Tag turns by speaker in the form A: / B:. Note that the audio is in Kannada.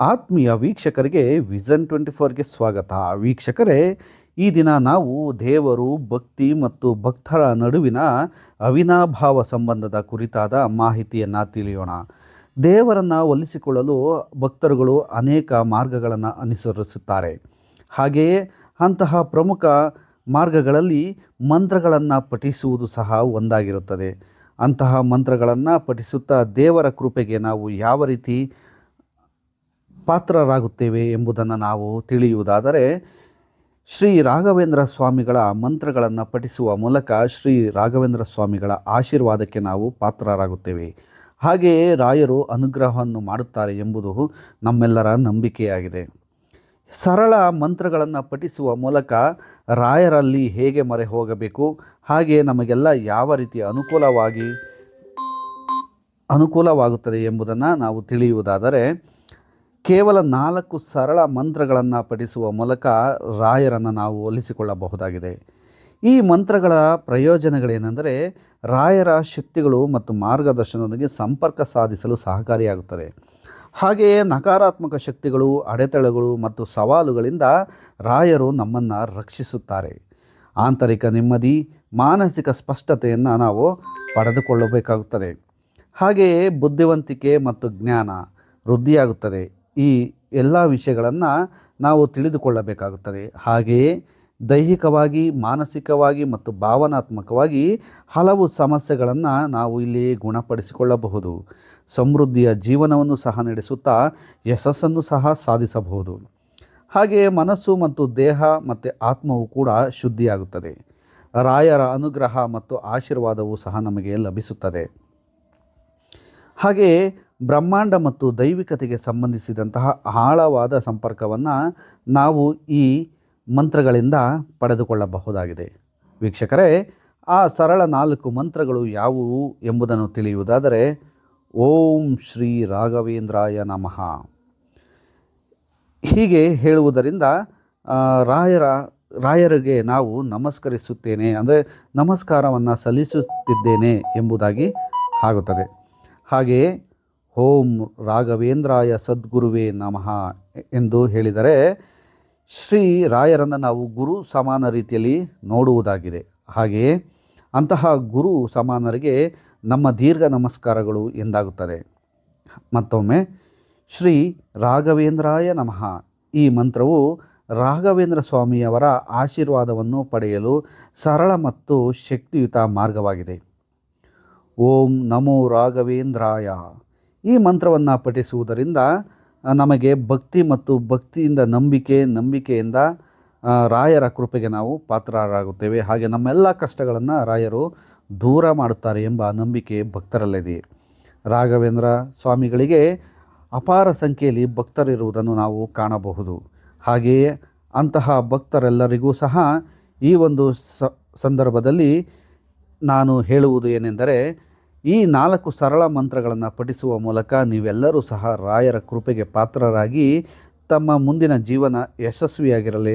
A: ಆತ್ಮೀಯ ವೀಕ್ಷಕರಿಗೆ ವಿಜನ್ ಟ್ವೆಂಟಿ ಫೋರ್ಗೆ ಸ್ವಾಗತ. ವೀಕ್ಷಕರೇ, ಈ ದಿನ ನಾವು ದೇವರು, ಭಕ್ತಿ ಮತ್ತು ಭಕ್ತರ ನಡುವಿನ ಅವಿನಾಭಾವ ಸಂಬಂಧದ ಕುರಿತಾದ ಮಾಹಿತಿಯನ್ನು ತಿಳಿಯೋಣ. ದೇವರನ್ನು ಒಲಿಸಿಕೊಳ್ಳಲು ಭಕ್ತರುಗಳು ಅನೇಕ ಮಾರ್ಗಗಳನ್ನು ಅನುಸರಿಸುತ್ತಾರೆ. ಹಾಗೆಯೇ ಅಂತಹ ಪ್ರಮುಖ ಮಾರ್ಗಗಳಲ್ಲಿ ಮಂತ್ರಗಳನ್ನು ಪಠಿಸುವುದು ಸಹ ಒಂದಾಗಿರುತ್ತದೆ. ಅಂತಹ ಮಂತ್ರಗಳನ್ನು ಪಠಿಸುತ್ತಾ ದೇವರ ಕೃಪೆಗೆ ನಾವು ಯಾವ ರೀತಿ ಪಾತ್ರರಾಗುತ್ತೇವೆ ಎಂಬುದನ್ನು ನಾವು ತಿಳಿಯುವುದಾದರೆ ಶ್ರೀ ರಾಘವೇಂದ್ರ ಸ್ವಾಮಿಗಳ ಮಂತ್ರಗಳನ್ನು ಪಠಿಸುವ ಮೂಲಕ ಶ್ರೀ ರಾಘವೇಂದ್ರ ಸ್ವಾಮಿಗಳ ಆಶೀರ್ವಾದಕ್ಕೆ ನಾವು ಪಾತ್ರರಾಗುತ್ತೇವೆ. ಹಾಗೆಯೇ ರಾಯರು ಅನುಗ್ರಹವನ್ನು ಮಾಡುತ್ತಾರೆ ಎಂಬುದು ನಮ್ಮೆಲ್ಲರ ನಂಬಿಕೆಯಾಗಿದೆ. ಸರಳ ಮಂತ್ರಗಳನ್ನು ಪಠಿಸುವ ಮೂಲಕ ರಾಯರಲ್ಲಿ ಹೇಗೆ ಮೊರೆ ಹೋಗಬೇಕು, ಹಾಗೆ ನಮಗೆಲ್ಲ ಯಾವ ರೀತಿಯ ಅನುಕೂಲವಾಗಿ ಅನುಕೂಲವಾಗುತ್ತದೆ ಎಂಬುದನ್ನು ನಾವು ತಿಳಿಯುವುದಾದರೆ ಕೇವಲ ನಾಲ್ಕು ಸರಳ ಮಂತ್ರಗಳನ್ನು ಪಠಿಸುವ ಮೂಲಕ ರಾಯರನ್ನು ನಾವು ಒಲಿಸಿಕೊಳ್ಳಬಹುದಾಗಿದೆ. ಈ ಮಂತ್ರಗಳ ಪ್ರಯೋಜನಗಳೇನೆಂದರೆ ರಾಯರ ಶಕ್ತಿಗಳು ಮತ್ತು ಮಾರ್ಗದರ್ಶನದೊಂದಿಗೆ ಸಂಪರ್ಕ ಸಾಧಿಸಲು ಸಹಕಾರಿಯಾಗುತ್ತದೆ. ಹಾಗೆಯೇ ನಕಾರಾತ್ಮಕ ಶಕ್ತಿಗಳು, ಅಡೆತಡೆಗಳು ಮತ್ತು ಸವಾಲುಗಳಿಂದ ರಾಯರು ನಮ್ಮನ್ನು ರಕ್ಷಿಸುತ್ತಾರೆ. ಆಂತರಿಕ ನೆಮ್ಮದಿ, ಮಾನಸಿಕ ಸ್ಪಷ್ಟತೆಯನ್ನು ನಾವು ಪಡೆದುಕೊಳ್ಳಬೇಕಾಗುತ್ತದೆ. ಹಾಗೆಯೇ ಬುದ್ಧಿವಂತಿಕೆ ಮತ್ತು ಜ್ಞಾನ ವೃದ್ಧಿಯಾಗುತ್ತದೆ. ಈ ಎಲ್ಲ ವಿಷಯಗಳನ್ನು ನಾವು ತಿಳಿದುಕೊಳ್ಳಬೇಕಾಗುತ್ತದೆ. ಹಾಗೆಯೇ ದೈಹಿಕವಾಗಿ, ಮಾನಸಿಕವಾಗಿ ಮತ್ತು ಭಾವನಾತ್ಮಕವಾಗಿ ಹಲವು ಸಮಸ್ಯೆಗಳನ್ನು ನಾವು ಇಲ್ಲಿ ಗುಣಪಡಿಸಿಕೊಳ್ಳಬಹುದು. ಸಮೃದ್ಧಿಯ ಜೀವನವನ್ನು ಸಹ ನಡೆಸುತ್ತಾ ಯಶಸ್ಸನ್ನು ಸಹ ಸಾಧಿಸಬಹುದು. ಹಾಗೆಯೇ ಮನಸ್ಸು ಮತ್ತು ದೇಹ ಮತ್ತು ಆತ್ಮವು ಕೂಡ ಶುದ್ಧಿಯಾಗುತ್ತದೆ. ರಾಯರ ಅನುಗ್ರಹ ಮತ್ತು ಆಶೀರ್ವಾದವು ಸಹ ನಮಗೆ ಲಭಿಸುತ್ತದೆ. ಹಾಗೆಯೇ ಬ್ರಹ್ಮಾಂಡ ಮತ್ತು ದೈವಿಕತೆಗೆ ಸಂಬಂಧಿಸಿದಂತಹ ಆಳವಾದ ಸಂಪರ್ಕವನ್ನು ನಾವು ಈ ಮಂತ್ರಗಳಿಂದ ಪಡೆದುಕೊಳ್ಳಬಹುದಾಗಿದೆ. ವೀಕ್ಷಕರೇ, ಆ ಸರಳ ನಾಲ್ಕು ಮಂತ್ರಗಳು ಯಾವುವು ಎಂಬುದನ್ನು ತಿಳಿಯುವುದಾದರೆ, ಓಂ ಶ್ರೀ ರಾಘವೇಂದ್ರಾಯ ನಮಃ. ಹೀಗೆ ಹೇಳುವುದರಿಂದ ರಾಯರ, ರಾಯರಿಗೆ ನಾವು ನಮಸ್ಕರಿಸುತ್ತೇನೆ, ಅಂದರೆ ನಮಸ್ಕಾರವನ್ನು ಸಲ್ಲಿಸುತ್ತಿದ್ದೇನೆ ಎಂಬುದಾಗಿ ಆಗುತ್ತದೆ. ಹಾಗೆಯೇ ಓಂ ರಾಘವೇಂದ್ರಾಯ ಸದ್ಗುರುವೇ ನಮಃ ಎಂದು ಹೇಳಿದರೆ ಶ್ರೀ ರಾಯರನ್ನು ನಾವು ಗುರು ಸಮಾನ ರೀತಿಯಲ್ಲಿ ನೋಡುವುದಾಗಿದೆ. ಹಾಗೆಯೇ ಅಂತಹ ಗುರು ಸಮಾನರಿಗೆ ನಮ್ಮ ದೀರ್ಘ ನಮಸ್ಕಾರಗಳು ಎಂದಾಗುತ್ತದೆ. ಮತ್ತೊಮ್ಮೆ ಶ್ರೀ ರಾಘವೇಂದ್ರಾಯ ನಮಃ. ಈ ಮಂತ್ರವು ರಾಘವೇಂದ್ರ ಸ್ವಾಮಿಯವರ ಆಶೀರ್ವಾದವನ್ನು ಪಡೆಯಲು ಸರಳ ಮತ್ತು ಶಕ್ತಿಯುತ ಮಾರ್ಗವಾಗಿದೆ. ಓಂ ನಮೋ ರಾಘವೇಂದ್ರಾಯ. ಈ ಮಂತ್ರವನ್ನು ಪಠಿಸುವುದರಿಂದ ನಮಗೆ ಭಕ್ತಿ ಮತ್ತು ಭಕ್ತಿಯಿಂದ ನಂಬಿಕೆ, ನಂಬಿಕೆಯಿಂದ ರಾಯರ ಕೃಪೆಗೆ ನಾವು ಪಾತ್ರರಾಗುತ್ತೇವೆ. ಹಾಗೆ ನಮ್ಮೆಲ್ಲ ಕಷ್ಟಗಳನ್ನು ರಾಯರು ದೂರ ಮಾಡುತ್ತಾರೆ ಎಂಬ ನಂಬಿಕೆ ಭಕ್ತರಲ್ಲಿದೆ. ರಾಘವೇಂದ್ರ ಸ್ವಾಮಿಗಳಿಗೆ ಅಪಾರ ಸಂಖ್ಯೆಯಲ್ಲಿ ಭಕ್ತರಿರುವುದನ್ನು ನಾವು ಕಾಣಬಹುದು. ಹಾಗೆಯೇ ಅಂತಹ ಭಕ್ತರೆಲ್ಲರಿಗೂ ಸಹ ಈ ಒಂದು ಸಂದರ್ಭದಲ್ಲಿ ನಾನು ಹೇಳುವುದು ಏನೆಂದರೆ ಈ ನಾಲ್ಕು ಸರಳ ಮಂತ್ರಗಳನ್ನು ಪಠಿಸುವ ಮೂಲಕ ನೀವೆಲ್ಲರೂ ಸಹ ರಾಯರ ಕೃಪೆಗೆ ಪಾತ್ರರಾಗಿ ತಮ್ಮ ಮುಂದಿನ ಜೀವನ ಯಶಸ್ವಿಯಾಗಿರಲಿ.